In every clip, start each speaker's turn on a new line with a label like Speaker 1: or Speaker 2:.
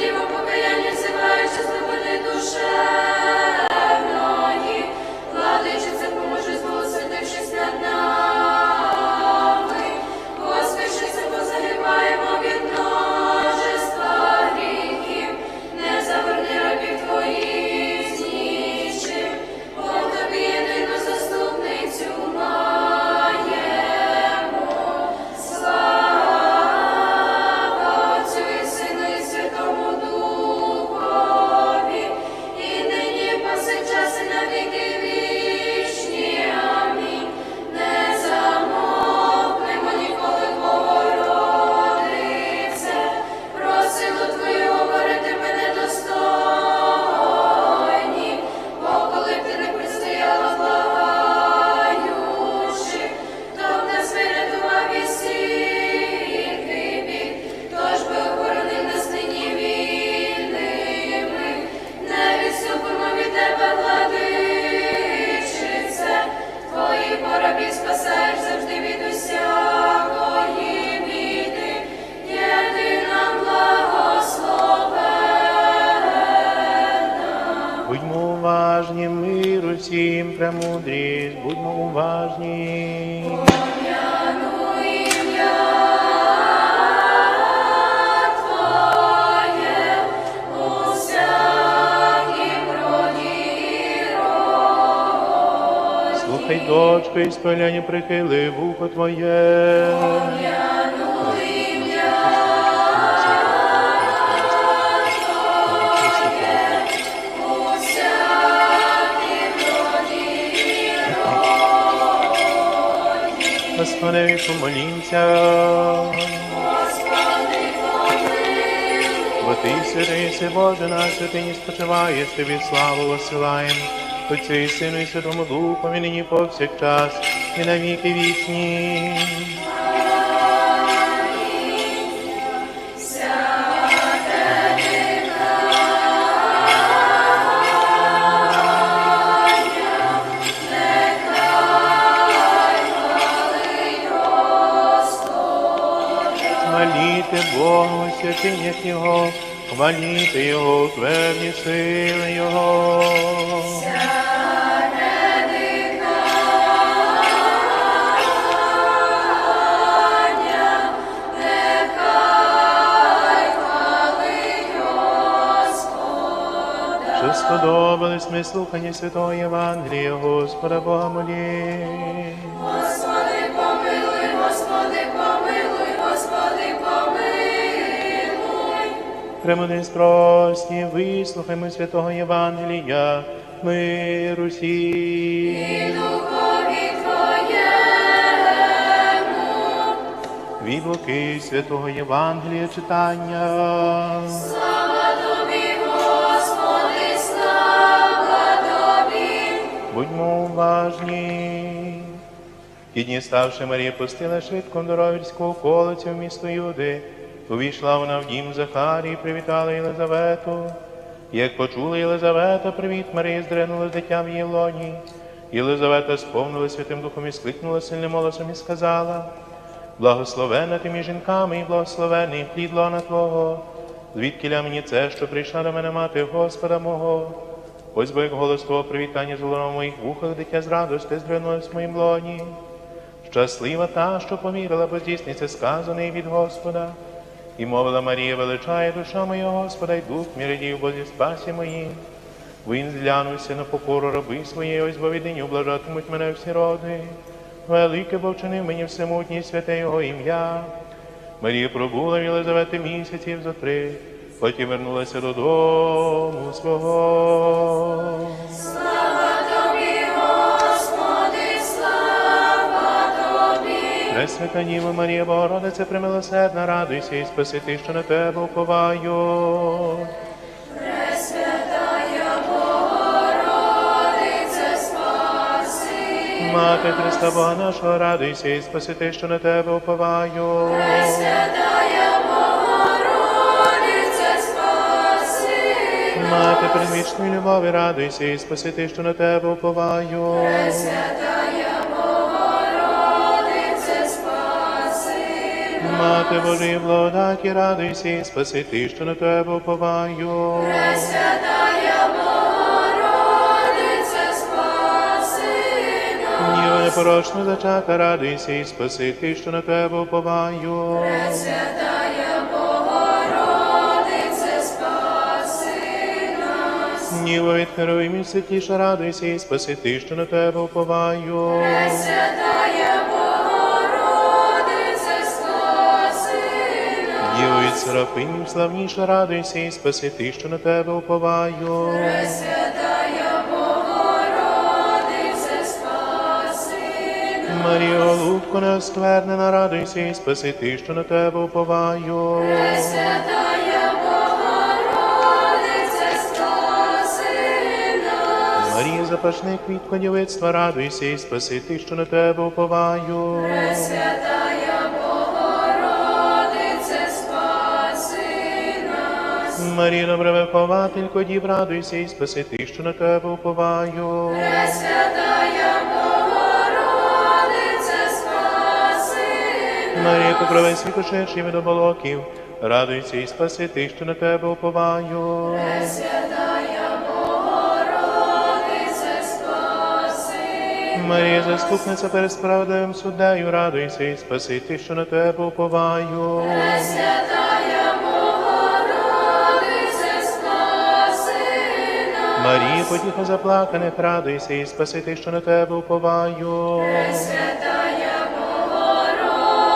Speaker 1: діво покаяння зиваючи свободи душевної, І
Speaker 2: спаляння прихили вухо твоє. Господи, помолімся.
Speaker 1: Господи, помилуй.
Speaker 2: Бо ти святий, Боже, на святині спочиваєш, тобі славу посилаєм. Отцю і Сину і Святому Духу, і нині повсякчас, і на віки вічні. Хваліте Бога, у святинях Його, хваліте Його, тверді сили Його. Сподобались ми слухання Святого Євангелія, Господа Бога молі.
Speaker 1: Господи, помилуй, Господи, помилуй, Господи, помилуй.
Speaker 2: Премудрі спросні, вислухаймо Святого Євангелія, миру всім.
Speaker 1: І духові Твоєму.
Speaker 2: Від Луки Святого Євангелія читання.
Speaker 1: Слава
Speaker 2: Будьмо уважні. Ті дні ставши Марія пустила швидко до ровірського околицю в місто Юди. Увійшла вона в дім Захарії, привітала Єлизавету. Як почула Єлизавета, привіт Марії, здринула з дитя в її лоні. Єлизавета сповнила Святим Духом і скликнула сильним голосом і сказала, Благословена ти між жінками і благословений плід лона Твого. Звідкіля мені це, що прийшла до мене мати Господа мого. Ось бо як голос Твого привітання звело в моїх вухах, дитя з радости здринулось в моїм лоні. Щаслива та, що помірила, бо здійсниться сказаний від Господа. І мовила Марія, величає душа моя Господа, й дух мій радів, бо зі спасі моїм. Він зглянувся на покору раби своєї, ось бо віднині облажатимуть мене всі роди. Велике бо вчинив мені всемутній святе Його ім'я. Марія пробула в Єлизавети місяців зо три, потім вернулася додому свого.
Speaker 1: Слава Тобі, Господи, слава Тобі.
Speaker 2: Пресвята Ніва Марія Богородице, примилосердна, радуйся і спасити, що на тебе уповаю.
Speaker 1: Спаси.
Speaker 2: Мати Христа Бога нашого, радуйся і спасити, що на тебе уповаю.
Speaker 1: Пресвятая
Speaker 2: Мати предвічної любові, радуйся і спасити, що на тебе уповаю.
Speaker 1: Пресвятая Богородице, спаси.
Speaker 2: Мати Божої благодаті, радуйся і спаси ти, що на тебе уповаю.
Speaker 1: Пресвятая Богородице, спаси нас.
Speaker 2: Ніва непорочно зачата, радуйся і спаси ти, що на тебе уповаю.
Speaker 1: Пресвятая
Speaker 2: Ніво від Херовимів святіша, радуйся і спаси ти, що на тебе уповаю.
Speaker 1: Пресвятая Богородице, спаси нас.
Speaker 2: Ніво від Серафимів славніша, радуйся і спаси ти, що на тебе уповаю.
Speaker 1: Пресвятая Богородице, спаси нас.
Speaker 2: Марія Голубко неосквернена, радуйся і спаси ти, що на тебе уповаю.
Speaker 1: Пресвятая
Speaker 2: запашник від конівицтва, радуйся і спаси ти, що на тебе уповаю.
Speaker 1: Пресвятая Богородице, спаси нас.
Speaker 2: Марія добре вихователько дів, радуйся і спаси ти, що на тебе уповаю.
Speaker 1: Пресвятая Богородице, спаси нас.
Speaker 2: Марія покрове світошедший від оболоків, радуйся і спаси ти, що на тебе уповаю.
Speaker 1: Пресвятая
Speaker 2: Марія заступниця перед справедливим суддею, радуйся і спаси ти, що на тебе уповаю.
Speaker 1: Пресвятая Богородице, спаси нас.
Speaker 2: Марія, потіха заплаканих, радуйся і спаси ти, що на тебе уповаю.
Speaker 1: Пресвятая Богородице,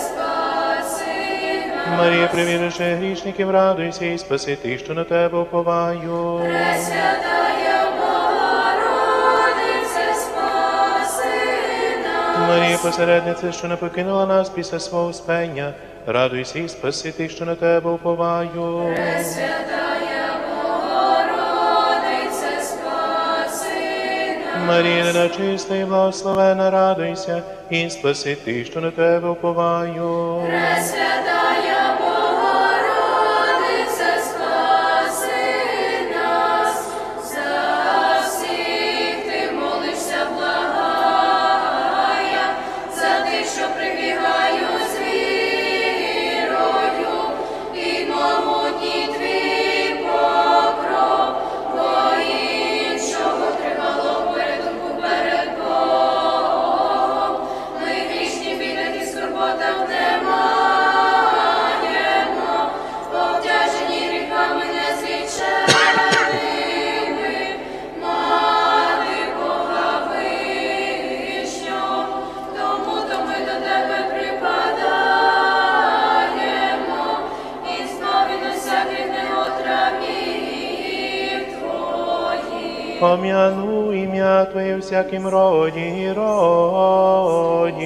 Speaker 1: спаси нас.
Speaker 2: Марія, приміривши грішників, радуйся і спаси ти, що на тебе уповаю.
Speaker 1: Пресвятая
Speaker 2: Марія, посередниця, що не покинула нас після свого спення, радуйся і спаси ти, що на тебе уповаю. Марія, нечиста і благословена, радуйся і спаси ти, що на тебе уповаю.
Speaker 1: Пресвятая
Speaker 2: Твоє всяким роді роді.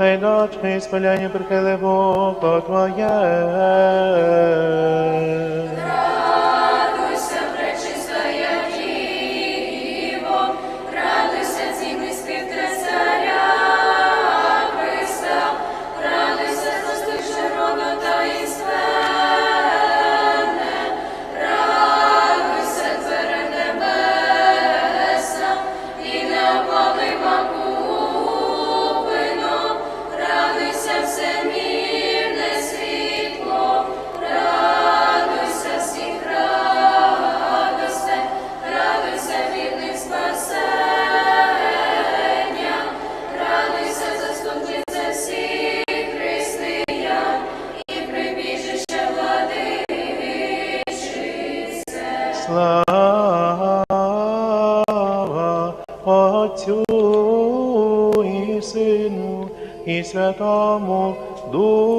Speaker 2: Слухай, дочка, і спаляні прихили вухо Твоє. Сину, і Святому Духові.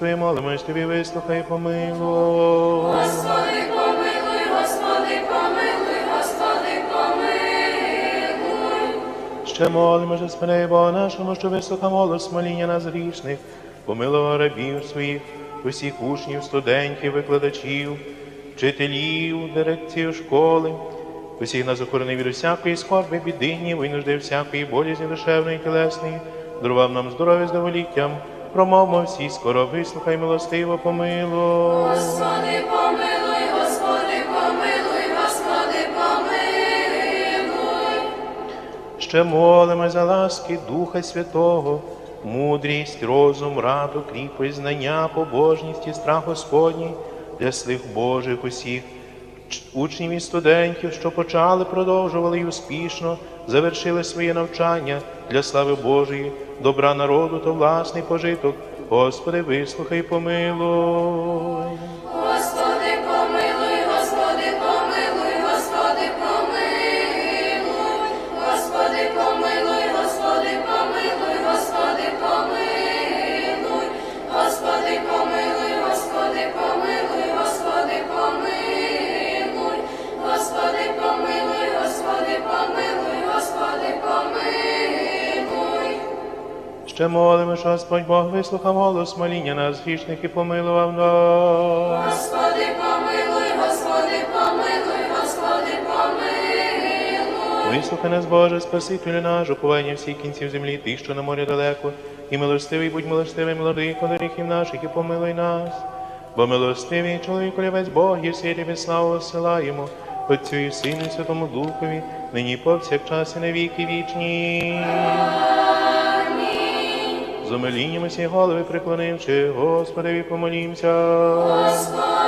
Speaker 2: Твої молимось, Тобі вислухай, помилуй.
Speaker 1: Господи, помилуй, Господи, помилуй, Господи, помилуй.
Speaker 2: Ще молимо, же спиней Бога нашому, що вислухав голос моління нас грішних, помилував рабів своїх, усіх учнів, студентів, викладачів, вчителів, дирекцію школи, усіх нас охорони від усякої скорби, біди, гніву і нужди всякої болізні душевної тілесної, дарував нам здоров'я з доволіттям, промовмо всі, скоро вислухай, милостиво, помилуй.
Speaker 1: Господи, помилуй, Господи, помилуй, Господи, помилуй.
Speaker 2: Ще молимо за ласки Духа Святого, мудрість, розум, раду, кріпость, знання, побожність і страх Господній для слив Божих усіх, учнів і студентів, що почали, продовжували і успішно завершили своє навчання для слави Божої, добра народу та власний пожиток. Господи, вислухай, помилуй. Ще молимо, що Господь Бог вислухав голос моління нас грішних і помилував нас.
Speaker 1: Господи, помилуй, Господи, помилуй, Господи, помилуй.
Speaker 2: Вислухай нас, Боже, Спасителю наш, уповання всіх кінців землі, ти, що на морі далеко, і милостивий, будь милостивий, владико гріхів наших, і помилуй нас. Бо милостивий чоловік олівець Бог, і всі тобі славу осилаємо, Отцю і Сину, і Святому Духові, нині повсякчас і на віки вічні. З умилінням усі голови приклонивши, Господи, помолімся.
Speaker 1: Господи,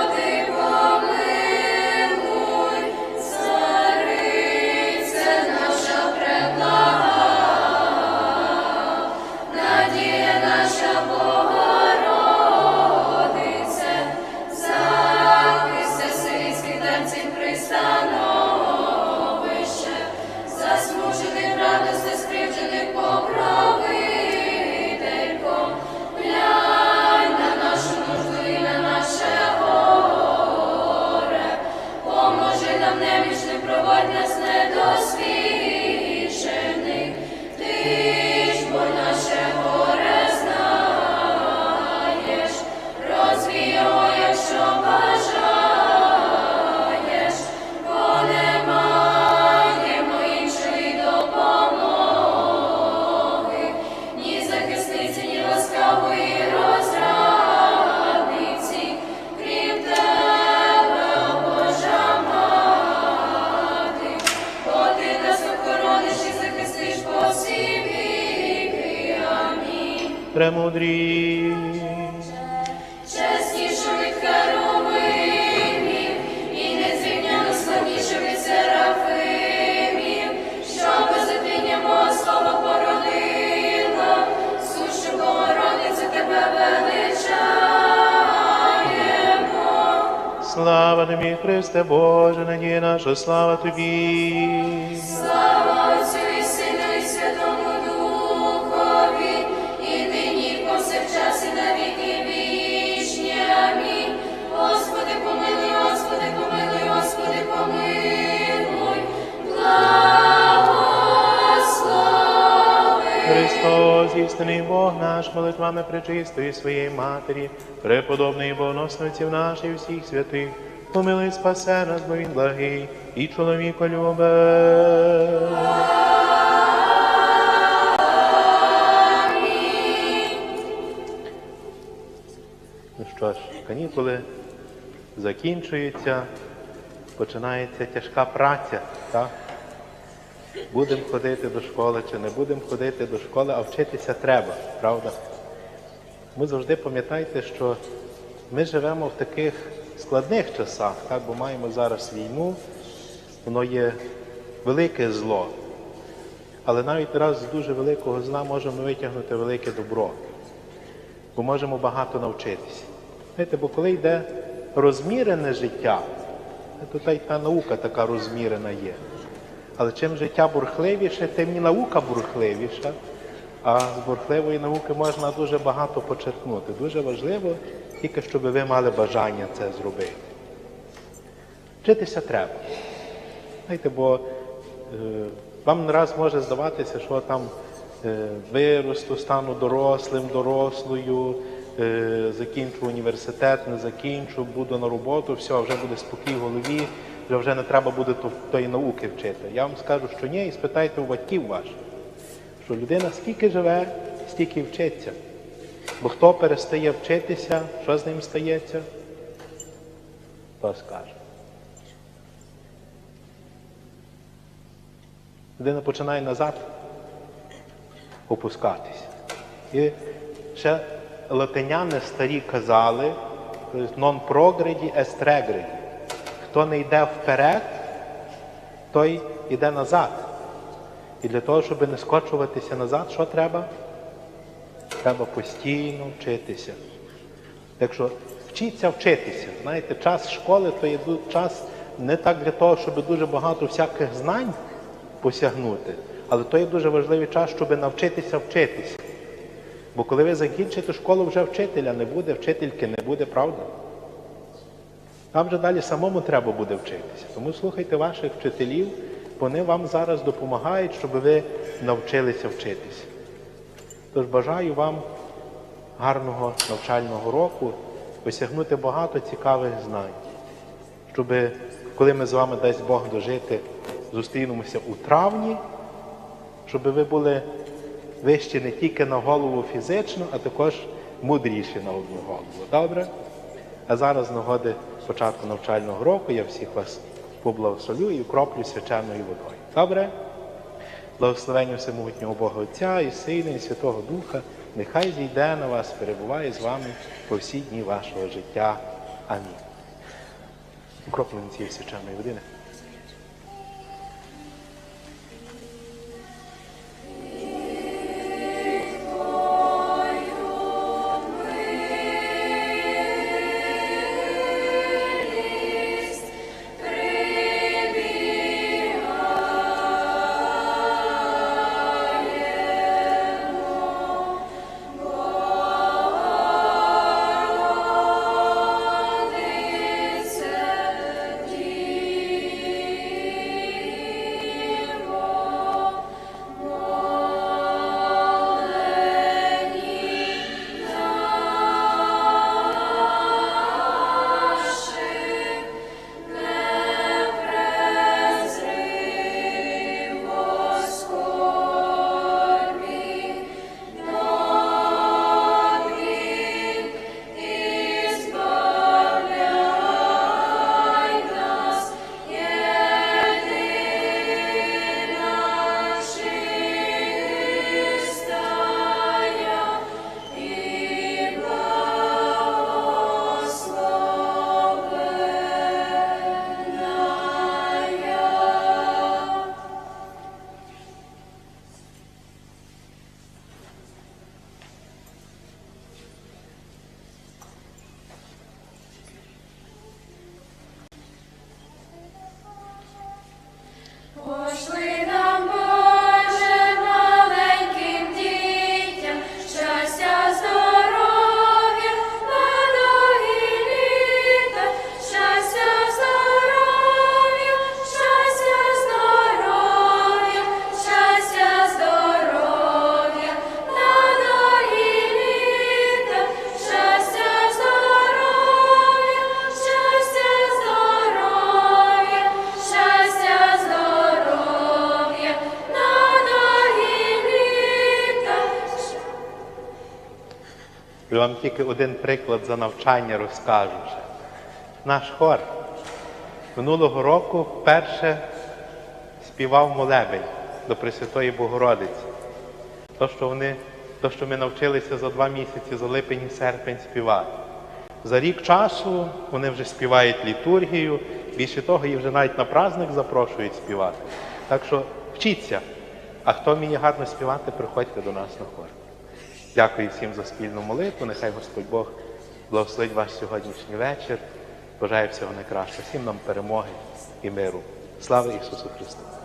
Speaker 2: Премудрість.
Speaker 1: Чеснішу від херовимів і незрівняно славнішу від серафимів, що безодіння мого слова породила, сущу Богородицю тебе величаю.
Speaker 2: Слава тобі, Христе Боже, надія наша, слава тобі. Христос, істинний Бог наш, молитвами пречистої своєї Матері, преподобної богоносниці нашій всіх святих, помилуй спасе нас, бо він благий і чоловіко любить. Ну що ж, канікули закінчуються, починається тяжка праця, так? Будемо ходити до школи чи не будемо ходити до школи, а вчитися треба, правда? Ми завжди пам'ятайте, що ми живемо в таких складних часах, так, бо маємо зараз війну, воно є велике зло. Але навіть раз з дуже великого зла можемо витягнути велике добро, бо можемо багато навчитися. Знаєте, бо коли йде розмірене життя, то та й та наука така розмірена є. Але чим життя бурхливіше, тим і наука бурхливіша. А з бурхливої науки можна дуже багато почерпнути. Дуже важливо тільки, щоб ви мали бажання це зробити. Вчитися треба. Знаєте, бо е, вам не раз може здаватися, що там е, виросту, стану дорослим, дорослою, е, закінчу університет, не закінчу, буду на роботу, все, вже буде спокій в голові, вже, вже не треба буде тої науки вчити. Я вам скажу, що ні, і спитайте у батьків ваших, що людина скільки живе, стільки вчиться. Бо хто перестає вчитися, що з ним стається? Хто скаже? Людина починає назад опускатися. І ще латиняни старі казали non progredi est regredi. Хто не йде вперед, той йде назад. І для того, щоб не скочуватися назад, що треба? Треба постійно вчитися. Так що вчіться вчитися. Знаєте, час школи то є час не так для того, щоб дуже багато всяких знань посягнути, але то є дуже важливий час, щоб навчитися вчитися. Бо коли ви закінчите школу, вже вчителя не буде, вчительки не буде, правда? Вам вже далі самому треба буде вчитися. Тому слухайте ваших вчителів, вони вам зараз допомагають, щоб ви навчилися вчитися. Тож бажаю вам гарного навчального року, осягнути багато цікавих знань, щоб коли ми з вами дасть Бог дожити, зустрінемося у травні, щоб ви були вищі не тільки на голову фізично, а також мудріші на одну голову. Добре? А зараз початку навчального року я всіх вас поблагословлю і укроплю свяченою водою. Добре? Благословення всемогутнього Бога Отця і Сина, і Святого Духа, нехай зійде на вас, перебуває з вами по всі дні вашого життя. Амінь. Укроплення цієї свяченої води. вам тільки один приклад за навчання розкажу. ще. Наш хор минулого року вперше співав молебень до Пресвятої Богородиці. То, що вони, то, що ми навчилися за два місяці, за липень і серпень співати. За рік часу вони вже співають літургію, більше того, їх вже навіть на праздник запрошують співати. Так що вчіться. А хто вміє гарно співати, приходьте до нас на хор. Дякую всім за спільну молитву. Нехай Господь Бог благословить ваш сьогоднішній вечір. Бажаю всього найкращого, всім нам перемоги і миру. Слава Ісусу Христу!